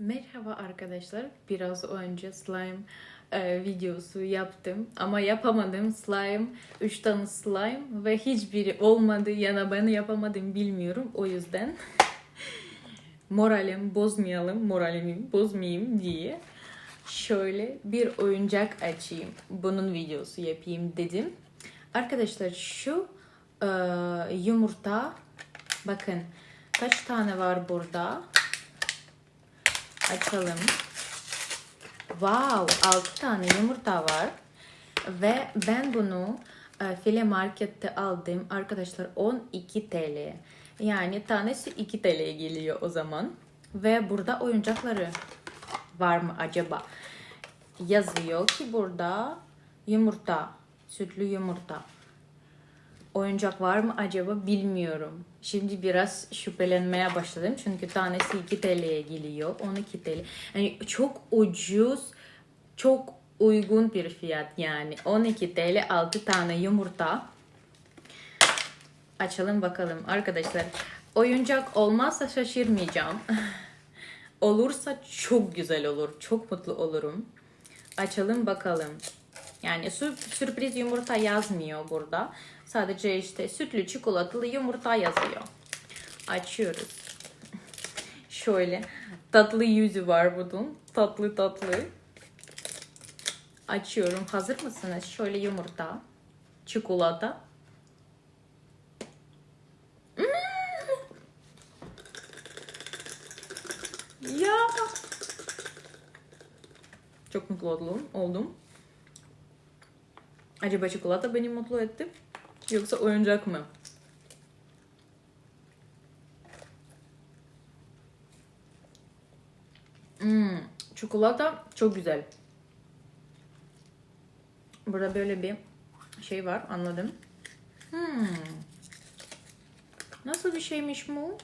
Merhaba arkadaşlar. Biraz önce slime e, videosu yaptım ama yapamadım slime. 3 tane slime ve hiçbiri olmadı ya da ben yapamadım bilmiyorum. O yüzden moralim bozmayalım, moralimi bozmayayım diye şöyle bir oyuncak açayım. Bunun videosu yapayım dedim. Arkadaşlar şu e, yumurta bakın kaç tane var burada? Açalım. Wow, 6 tane yumurta var. Ve ben bunu e, file markette aldım. Arkadaşlar 12 TL. Yani tanesi 2 TL'ye geliyor o zaman. Ve burada oyuncakları var mı acaba? Yazıyor ki burada yumurta, sütlü yumurta. Oyuncak var mı acaba bilmiyorum. Şimdi biraz şüphelenmeye başladım. Çünkü tanesi 2 TL'ye geliyor. 12 TL. Yani çok ucuz, çok uygun bir fiyat yani. 12 TL 6 tane yumurta. Açalım bakalım arkadaşlar. Oyuncak olmazsa şaşırmayacağım. Olursa çok güzel olur. Çok mutlu olurum. Açalım bakalım. Yani sür- sürpriz yumurta yazmıyor burada. Sadece işte sütlü çikolatalı yumurta yazıyor. Açıyoruz. Şöyle tatlı yüzü var bunun. Tatlı tatlı. Açıyorum. Hazır mısınız? Şöyle yumurta, çikolata. Mm! Ya. Çok mutlu oldum. oldum. Acaba çikolata beni mutlu etti? Yoksa oyuncak mı? Hmm, çikolata çok güzel. Burada böyle bir şey var anladım. Hmm. Nasıl bir şeymiş bu?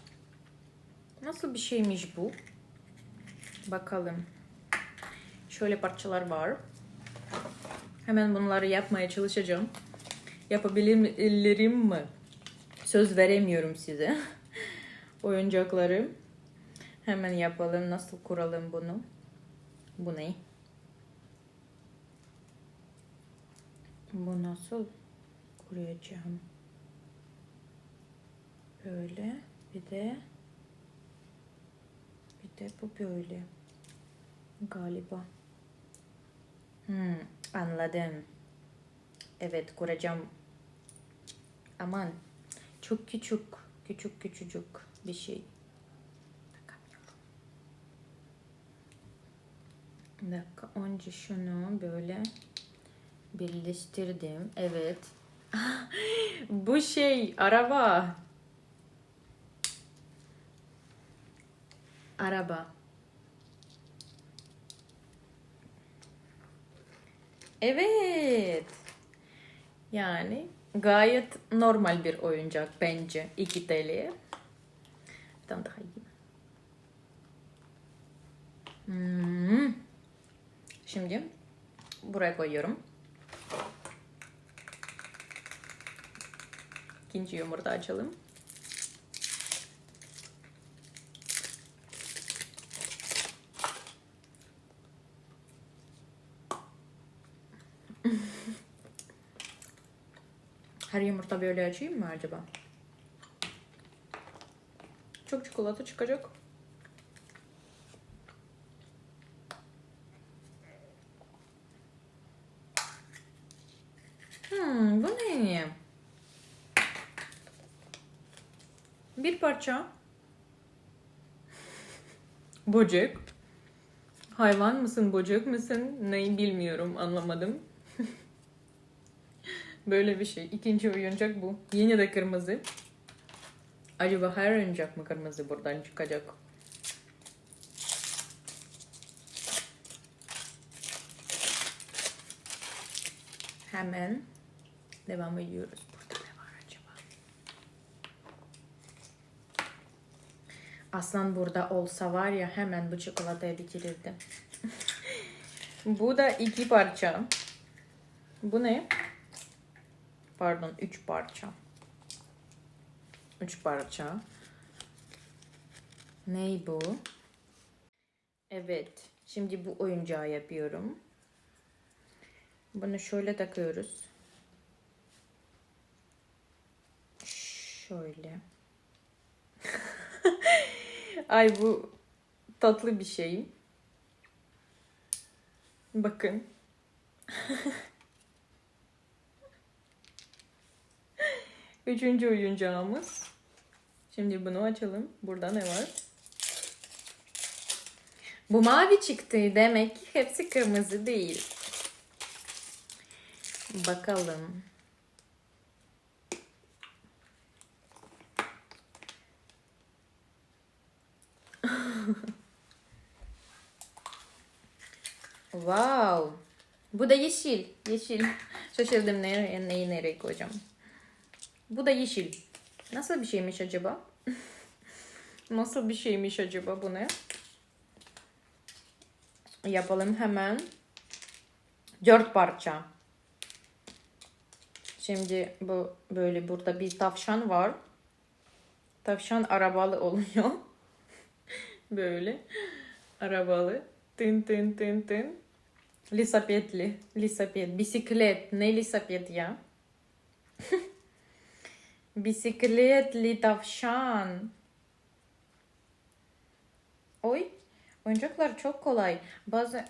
Nasıl bir şeymiş bu? Bakalım. Şöyle parçalar var. Hemen bunları yapmaya çalışacağım. Yapabilirim mi? Söz veremiyorum size. Oyuncakları. Hemen yapalım. Nasıl kuralım bunu? Bu ne? Bu nasıl kuracağım? Böyle. Bir de bir de bu böyle. Galiba. Hmm, anladım. Evet kuracağım. Aman çok küçük, küçük küçücük bir şey. Bir dakika önce şunu böyle birleştirdim. Evet. Bu şey araba. Araba. Evet. Yani gayet normal bir oyuncak bence 2 TL'ye. Tane daha yiyeyim. Hmm. Şimdi buraya koyuyorum. İkinci yumurta açalım. Her yumurta böyle açayım mı acaba? Çok çikolata çıkacak. Hmm, bu ne? Bir parça. Böcek. Hayvan mısın, böcek misin? Neyi bilmiyorum, anlamadım. Böyle bir şey. İkinci oyuncak bu. Yine de kırmızı. Acaba her oyuncak mı kırmızı buradan çıkacak? Hemen devam ediyoruz. Burada ne var acaba? Aslan burada olsa var ya hemen bu çikolatayı bitirirdi. bu da iki parça. Bu ne? Pardon 3 parça. 3 parça. Ney bu? Evet. Şimdi bu oyuncağı yapıyorum. Bunu şöyle takıyoruz. Şöyle. Ay bu tatlı bir şey. Bakın. Üçüncü oyuncağımız. Şimdi bunu açalım. Burada ne var? Bu mavi çıktı. Demek ki hepsi kırmızı değil. Bakalım. wow. Bu da yeşil. Yeşil. Şaşırdım nereye, neyi nereye koyacağım. Bu da yeşil. Nasıl bir şeymiş acaba? Nasıl bir şeymiş acaba bu ne? Yapalım hemen. Dört parça. Şimdi bu böyle burada bir tavşan var. Tavşan arabalı oluyor. böyle arabalı. Tın tın tın tın. Lisapetli. Lisapet. Bisiklet. Ne lisapet ya? Bisikletli tavşan. Oy. Oyuncaklar çok kolay. Bazı...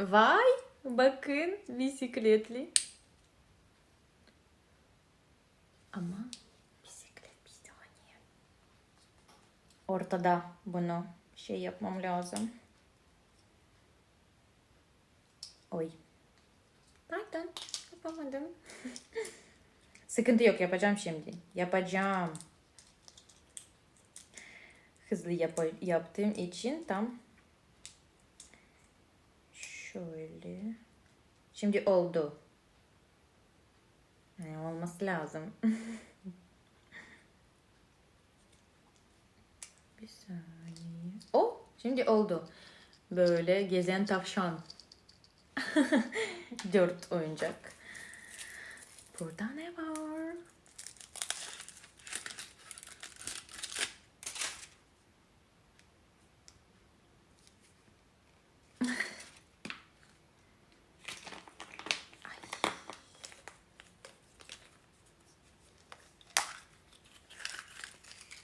Vay. Bakın. Bisikletli. Ama bisiklet bir saniye. Ortada bunu şey yapmam lazım. Oy. Pardon. Yapamadım. Sıkıntı yok yapacağım şimdi. Yapacağım. Hızlı yap yaptığım için tam şöyle. Şimdi oldu. Yani olması lazım. Bir saniye. Oh, şimdi oldu. Böyle gezen tavşan. Dört oyuncak. Burada ne var?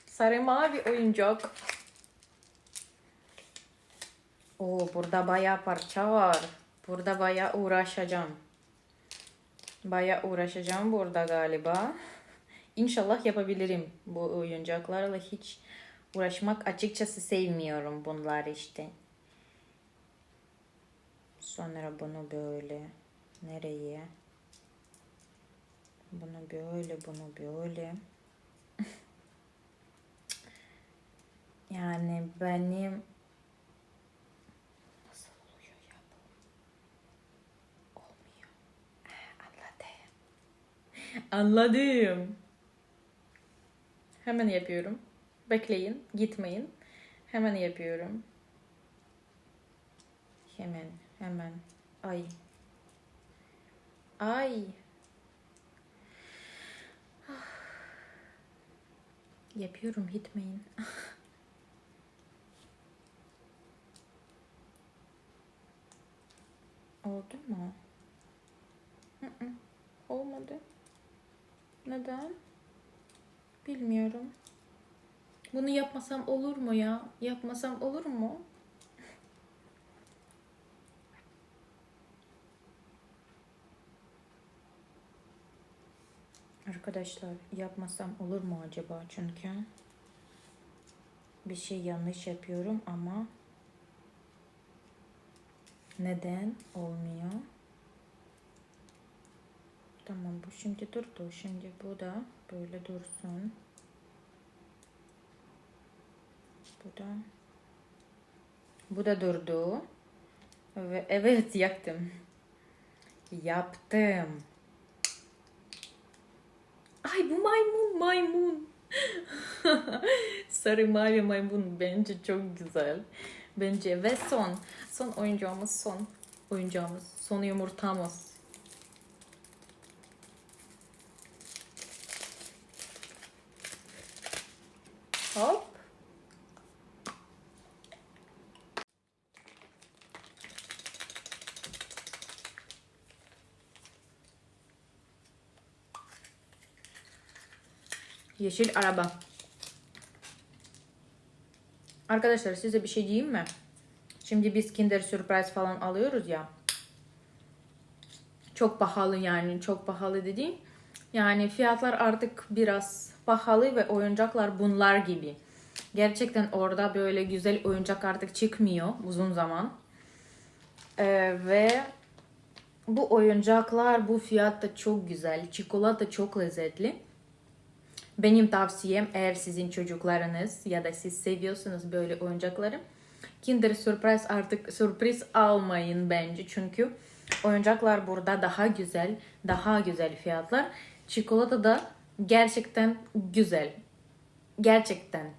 Sarı mavi oyuncak. Oo, burada bayağı parça var. Burada bayağı uğraşacağım. Bayağı uğraşacağım burada galiba. İnşallah yapabilirim bu oyuncaklarla hiç uğraşmak açıkçası sevmiyorum bunlar işte. Sonra bunu böyle nereye? Bunu böyle, bunu böyle. Yani benim nasıl oluyor ya bu? Olmuyor. Anladım. Hemen yapıyorum. Bekleyin, gitmeyin. Hemen yapıyorum. Hemen, hemen. Ay. Ay. Yapıyorum, gitmeyin. Oldu mu? Olmadı. Neden? Bilmiyorum. Bunu yapmasam olur mu ya? Yapmasam olur mu? Arkadaşlar yapmasam olur mu acaba? Çünkü bir şey yanlış yapıyorum ama neden olmuyor? Tamam bu şimdi durdu. Şimdi bu da böyle dursun. Bu da bu da durdu. Ve evet yaptım. Yaptım. Ay bu maymun maymun. Sarı mavi maymun bence çok güzel. Bence ve son. Son oyuncağımız son. Oyuncağımız. Son yumurtamız. Hop. Yeşil araba. Arkadaşlar size bir şey diyeyim mi? Şimdi biz Kinder Surprise falan alıyoruz ya. Çok pahalı yani. Çok pahalı dediğim yani fiyatlar artık biraz pahalı ve oyuncaklar bunlar gibi. Gerçekten orada böyle güzel oyuncak artık çıkmıyor uzun zaman. Ee, ve bu oyuncaklar bu fiyatta çok güzel. Çikolata çok lezzetli. Benim tavsiyem eğer sizin çocuklarınız ya da siz seviyorsunuz böyle oyuncakları Kinder Surprise artık sürpriz almayın bence çünkü oyuncaklar burada daha güzel, daha güzel fiyatlar. Çikolata da gerçekten güzel. Gerçekten.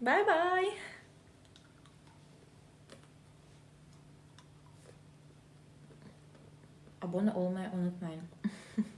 Bye bye. Abone olmayı unutmayın.